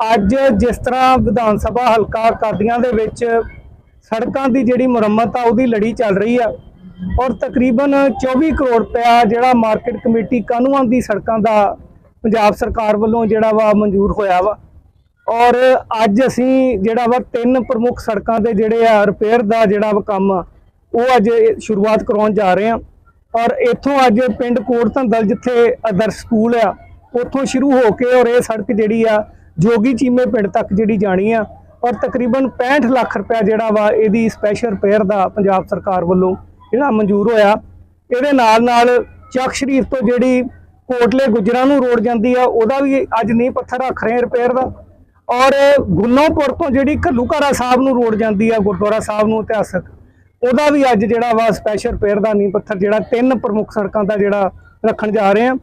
ਅੱਜ ਜਿਸ ਤਰ੍ਹਾਂ ਵਿਧਾਨ ਸਭਾ ਹਲਕਾ ਕਾਦੀਆਂ ਦੇ ਵਿੱਚ ਸੜਕਾਂ ਦੀ ਜਿਹੜੀ ਮੁਰੰਮਤ ਆ ਉਹਦੀ ਲੜੀ ਚੱਲ ਰਹੀ ਆ ਔਰ ਤਕਰੀਬਨ 24 ਕਰੋੜ ਰੁਪਇਆ ਜਿਹੜਾ ਮਾਰਕੀਟ ਕਮੇਟੀ ਕਾਨੂੰਨਾਂ ਦੀ ਸੜਕਾਂ ਦਾ ਪੰਜਾਬ ਸਰਕਾਰ ਵੱਲੋਂ ਜਿਹੜਾ ਵਾ ਮਨਜ਼ੂਰ ਹੋਇਆ ਵਾ। ਔਰ ਅੱਜ ਅਸੀਂ ਜਿਹੜਾ ਵਾ ਤਿੰਨ ਪ੍ਰਮੁੱਖ ਸੜਕਾਂ ਦੇ ਜਿਹੜੇ ਆ ਰਿਪੇਅਰ ਦਾ ਜਿਹੜਾ ਵਾ ਕੰਮ ਆ, ਉਹ ਅੱਜ ਸ਼ੁਰੂਆਤ ਕਰਾਉਣ ਜਾ ਰਹੇ ਆ। ਔਰ ਇੱਥੋਂ ਅੱਜ ਪਿੰਡ ਕੋਟ ਧੰਦਲ ਜਿੱਥੇ ਆਦਰਸ਼ ਸਕੂਲ ਆ ਉੱਥੋਂ ਸ਼ੁਰੂ ਹੋ ਕੇ ਔਰ ਇਹ ਸੜਕ ਜਿਹੜੀ ਆ ਜੋਗੀ ਚੀਮੇ ਪਿੰਡ ਤੱਕ ਜਿਹੜੀ ਜਾਣੀ ਆ ਔਰ ਤਕਰੀਬਨ 65 ਲੱਖ ਰੁਪਇਆ ਜਿਹੜਾ ਵਾ ਇਹਦੀ ਸਪੈਸ਼ਲ ਰਿਪੇਅਰ ਦਾ ਪੰਜਾਬ ਸਰਕਾਰ ਵੱਲੋਂ ਜਿਹੜਾ ਮਨਜ਼ੂਰ ਹੋਇਆ। ਇਹਦੇ ਨਾਲ ਨਾਲ ਚੱਕ ਸ਼ਰੀਫ ਤੋਂ ਜਿਹੜੀ ਕੋਟਲੇ ਗੁਜਰਾਂ ਨੂੰ ਰੋਡ ਜਾਂਦੀ ਆ, ਉਹਦਾ ਵੀ ਅੱਜ ਨੀਂਹ ਪੱਥਰ ਰੱਖ ਰਹੇ ਰਿਪੇਅਰ ਦਾ। ਔਰ ਗੁੰਨੋਪੁਰ ਤੋਂ ਜਿਹੜੀ ਘੱਲੂਘਾਰਾ ਸਾਹਿਬ ਨੂੰ ਰੋਡ ਜਾਂਦੀ ਆ, ਗੁਰਦੁਆਰਾ ਸਾਹਿਬ ਨੂੰ ਇਤਿਹਾਸਕ, ਉਹਦਾ ਵੀ ਅੱਜ ਜਿਹੜਾ ਵਾ ਸਪੈਸ਼ਲ ਰਿਪੇਅਰ ਦਾ ਨੀਂਹ ਪੱਥਰ ਜਿਹੜਾ ਤਿੰਨ ਪ੍ਰਮੁੱਖ ਸੜਕਾਂ ਦਾ ਜਿਹੜਾ ਰੱਖਣ ਜਾ ਰਹੇ ਆ।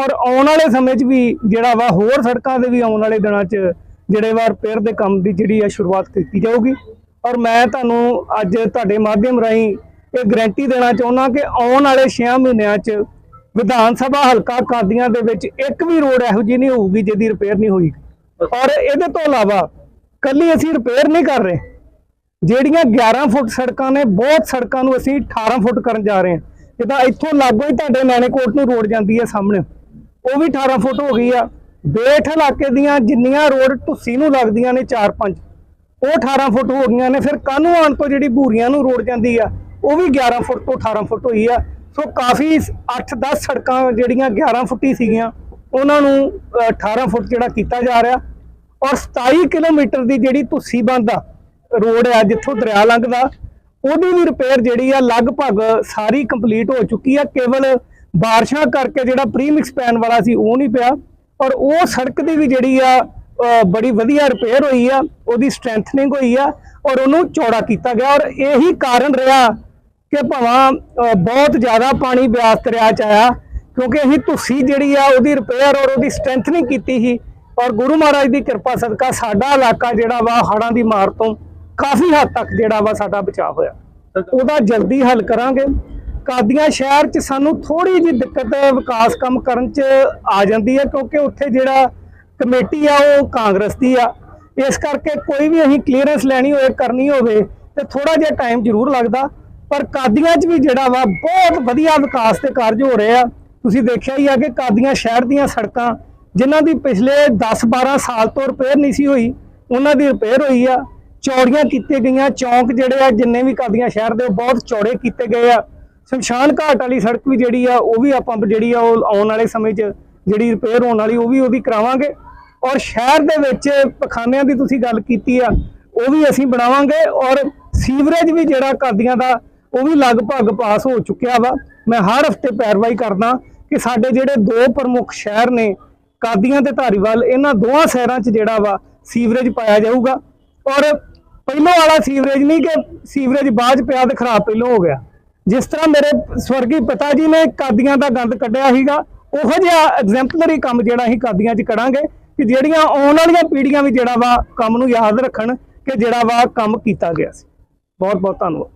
ਔਰ ਆਉਣ ਵਾਲੇ ਸਮੇਂ 'ਚ ਵੀ ਜਿਹੜਾ ਵਾ ਹੋਰ ਸੜਕਾਂ ਦੇ ਵੀ ਆਉਣ ਵਾਲੇ ਦਿਨਾਂ 'ਚ ਜਿਹੜੇ ਵਾ ਰਿਪੇਅਰ ਦੇ ਕੰਮ ਦੀ ਜਿਹੜੀ ਆ ਸ਼ੁਰੂਆਤ ਕੀਤੀ ਜਾਊਗੀ। ਔਰ ਮੈਂ ਤੁਹਾਨੂੰ ਅੱਜ ਤੁਹਾਡੇ ਮਾਧਿਅਮ ਰਾਹੀਂ ਇਹ ਗਰੰਟੀ ਦੇਣਾ ਚਾਹੁੰਦਾ ਕਿ ਆਉਣ ਵਾਲੇ 6 ਮਹੀਨਿਆਂ 'ਚ ਵਿਧਾਨ ਸਭਾ ਹਲਕਾ ਕਾਦੀਆਂ ਦੇ ਵਿੱਚ ਇੱਕ ਵੀ ਰੋਡ ਇਹੋ ਜਿਹੀ ਨਹੀਂ ਹੋਊਗੀ ਜਿਹਦੀ ਰਿਪੇਅਰ ਨਹੀਂ ਹੋਈ। ਔਰ ਇਹਦੇ ਤੋਂ ਇਲਾਵਾ ਕੱਲੀ ਅਸੀਂ ਰਿਪੇਅਰ ਨਹੀਂ ਕਰ ਰਹੇ। ਜਿਹੜੀਆਂ 11 ਫੁੱਟ ਸੜਕਾਂ ਨੇ, ਬਹੁਤ ਸੜਕਾਂ ਨੂੰ ਅਸੀਂ 18 ਫੁੱਟ ਕਰਨ ਜਾ ਰਹੇ ਹਾਂ। ਜਿੱਦਾਂ ਇੱਥੋਂ ਲਾਗੋ ਹੀ ਤੁਹਾਡੇ ਨਾਨੇਕੋਟ ਨੂੰ ਰੋਡ ਜਾਂਦੀ ਹੈ ਸਾਹਮਣੇ। ਉਹ ਵੀ 18 ਫੁੱਟ ਹੋ ਗਈ ਆ। ਬੇਠ ਇਲਾਕੇ ਦੀਆਂ ਜਿੰਨੀਆਂ ਰੋਡ ਢੁੱਸੀ ਨੂੰ ਲੱਗਦੀਆਂ ਨੇ 4-5 ਉਹ 18 ਫੁੱਟ ਹੋ ਗਈਆਂ ਨੇ। ਫਿਰ ਕਾਨੂੰ ਆਣ ਤੋਂ ਜਿਹੜੀ ਬੂਰੀਆਂ ਨੂੰ ਰੋਡ ਜਾਂਦੀ ਆ ਉਹ ਵੀ 11 ਫੁੱਟ ਤੋਂ 18 ਫੁੱਟ ਹੋਈ ਆ। ਸੋ ਕਾਫੀ 8-10 ਸੜਕਾਂ ਜਿਹੜੀਆਂ 11 ਫੁੱਟੀ ਸੀਗੀਆਂ ਉਹਨਾਂ ਨੂੰ ਅ, 18 ਫੁੱਟ ਜਿਹੜਾ ਕੀਤਾ ਜਾ ਰਿਹਾ। ਔਰ 27 ਕਿਲੋਮੀਟਰ ਦੀ ਜਿਹੜੀ ਤੁਸੀ ਬੰਦ ਆ ਰੋਡ ਆ ਜਿੱਥੋਂ ਦਰਿਆ ਲੰਘਦਾ ਉਹਦੀ ਵੀ ਰਿਪੇਅਰ ਜਿਹੜੀ ਆ ਲਗਭਗ ਸਾਰੀ ਕੰਪਲੀਟ ਹੋ ਚੁੱਕੀ ਆ। ਕੇਵਲ ਬਾਰਿਸ਼ਾਂ ਕਰਕੇ ਜਿਹੜਾ ਪ੍ਰੀਮਿਕਸ ਪੈਣ ਵਾਲਾ ਸੀ ਉਹ ਨਹੀਂ ਪਿਆ ਔਰ ਉਹ ਸੜਕ ਦੀ ਵੀ ਜਿਹੜੀ ਆ ਬੜੀ ਵਧੀਆ ਰਿਪੇਅਰ ਹੋਈ ਆ ਉਹਦੀ ਸਟਰੈਂਥਨਿੰਗ ਹੋਈ ਆ ਔਰ ਉਹਨੂੰ ਚੌੜਾ ਕੀਤਾ ਗਿਆ ਔਰ ਇਹੀ ਕਾਰਨ ਰਿਹਾ ਕਿ ਭਾਵਾਂ ਬਹੁਤ ਜ਼ਿਆਦਾ ਪਾਣੀ ਬਿਆਸ ਦਰਿਆ ਚ ਆਇਆ ਕਿਉਂਕਿ ਅਸੀਂ ਤੁਸੀਂ ਜਿਹੜੀ ਆ ਉਹਦੀ ਰਿਪੇਅਰ ਔਰ ਉਹਦੀ ਸਟਰੈਂਥਨਿੰਗ ਕੀਤੀ ਸੀ ਔਰ ਗੁਰੂ ਮਹਾਰਾਜ ਦੀ ਕਿਰਪਾ ਸਦਕਾ ਸਾਡਾ ਇਲਾਕਾ ਜਿਹੜਾ ਵਾ ਹੜ੍ਹਾਂ ਦੀ ਮਾਰ ਤੋਂ ਕਾਫੀ ਹੱਦ ਤੱਕ ਜਿਹੜਾ ਵਾ ਸਾਡਾ ਬਚਾਅ ਹੋਇਆ। ਉਹਦਾ ਜਲਦੀ ਹੱਲ ਕਰਾਂਗੇ। ਕਾਦੀਆਂ ਸ਼ਹਿਰ 'ਚ ਸਾਨੂੰ ਥੋੜੀ ਜਿਹੀ ਦਿੱਕਤ ਵਿਕਾਸ ਕੰਮ ਕਰਨ 'ਚ ਆ ਜਾਂਦੀ ਹੈ, ਕਿਉਂਕਿ ਉੱਥੇ ਜਿਹੜਾ ਕਮੇਟੀ ਆ, ਉਹ ਕਾਂਗਰਸ ਦੀ ਆ। ਇਸ ਕਰਕੇ ਕੋਈ ਵੀ ਅਸੀਂ ਕਲੀਅਰੈਂਸ ਲੈਣੀ ਹੋਵੇ ਕਰਨੀ ਹੋਵੇ, ਤੇ ਥੋੜਾ ਜਿਹਾ ਟਾਈਮ ਜ਼ਰੂਰ ਲੱਗਦਾ। ਪਰ ਕਾਦੀਆਂ 'ਚ ਵੀ ਜਿਹੜਾ ਵਾ, ਬਹੁਤ ਵਧੀਆ ਵਿਕਾਸ ਦੇ ਕਾਰਜ ਹੋ ਰਹੇ ਆ। ਤੁਸੀਂ ਦੇਖਿਆ ਹੀ ਆ ਕਿ ਕਾਦੀਆਂ ਸ਼ਹਿਰ ਦੀਆਂ ਸੜਕਾਂ, ਜਿਨ੍ਹਾਂ ਦੀ ਪਿਛਲੇ 10-12 ਸਾਲ ਤੋਂ ਰਿਪੇਅਰ ਨਹੀਂ ਸੀ ਹੋਈ, ਉਹਨਾਂ ਦੀ ਰਿਪੇਅਰ ਹੋਈ ਆ। ਚੌੜੀਆਂ ਕੀਤੀਆਂ ਗਈਆਂ, ਚੌਂਕ ਜਿਹੜੇ ਆ, ਜਿੰਨੇ ਵੀ ਕਾਦੀਆਂ ਸ਼ਹਿਰ ਦੇ, ਉਹ ਬਹੁਤ ਚੌੜੇ ਕੀਤੇ ਗਏ ਆ। ਸ਼ਮਸ਼ਾਨ ਘਾਟ ਵਾਲੀ ਸੜਕ ਵੀ ਜਿਹੜੀ ਆ, ਉਹ ਵੀ ਆਪਾਂ ਜਿਹੜੀ ਆ, ਉਹ ਆਉਣ ਵਾਲੇ ਸਮੇਂ 'ਚ ਜਿਹੜੀ ਰਿਪੇਅਰ ਹੋਣ ਵਾਲੀ, ਉਹ ਵੀ ਉਹਦੀ ਕਰਾਵਾਂਗੇ। ਔਰ ਸ਼ਹਿਰ ਦੇ ਵਿੱਚ ਪਖਾਨਿਆਂ ਦੀ ਤੁਸੀਂ ਗੱਲ ਕੀਤੀ ਆ, ਉਹ ਵੀ ਅਸੀਂ ਬਣਾਵਾਂਗੇ। ਔਰ ਸੀਵਰੇਜ ਵੀ ਜਿਹੜਾ ਕਾਦੀਆਂ ਦਾ, ਉਹ ਵੀ ਲਗਭਗ ਪਾਸ ਹੋ ਚੁੱਕਿਆ ਵਾ। ਮੈਂ ਹਰ ਹਫ਼ਤੇ ਪੈਰਵਾਈ ਕਰਦਾ ਕਿ ਸਾਡੇ ਜਿਹੜੇ ਦੋ ਪ੍ਰਮੁੱਖ ਸ਼ਹਿਰ ਨੇ, ਕਾਦੀਆਂ ਤੇ ਧਾਰੀਵਾਲ, ਇਹਨਾਂ ਦੋਹਾਂ ਸ਼ਹਿਰਾਂ 'ਚ ਜਿਹੜਾ ਵਾ ਸੀਵਰੇਜ ਪਾਇਆ ਜਾਊਗਾ। ਔਰ ਪਹਿਲੋਂ ਵਾਲਾ ਸੀਵਰੇਜ ਨਹੀਂ ਕਿ ਸੀਵਰੇਜ ਬਾਅਦ 'ਚ ਪਿਆ ਤੇ ਖਰਾਬ ਪਹਿਲੋਂ ਹੋ ਗਿਆ। ਜਿਸ ਤਰ੍ਹਾਂ ਮੇਰੇ ਸਵਰਗੀ ਪਿਤਾ ਜੀ ਨੇ ਕਾਦੀਆਂ ਦਾ ਗੰਦ ਕੱਢਿਆ ਸੀਗਾ, ਉਹੋ ਜਿਹਾ ਐਗਜ਼ੈਂਪਲਰੀ ਕੰਮ ਜਿਹੜਾ ਅਸੀਂ ਕਾਦੀਆਂ 'ਚ ਕਰਾਂਗੇ ਕਿ ਜਿਹੜੀਆਂ ਆਉਣ ਵਾਲੀਆਂ ਪੀੜ੍ਹੀਆਂ ਵੀ ਜਿਹੜਾ ਵਾ ਕੰਮ ਨੂੰ ਯਾਦ ਰੱਖਣ ਕਿ ਜਿਹੜਾ ਵਾ ਕੰਮ ਕੀਤਾ ਗਿਆ ਸੀ। ਬਹੁਤ ਬਹੁਤ ਧੰਨਵਾਦ।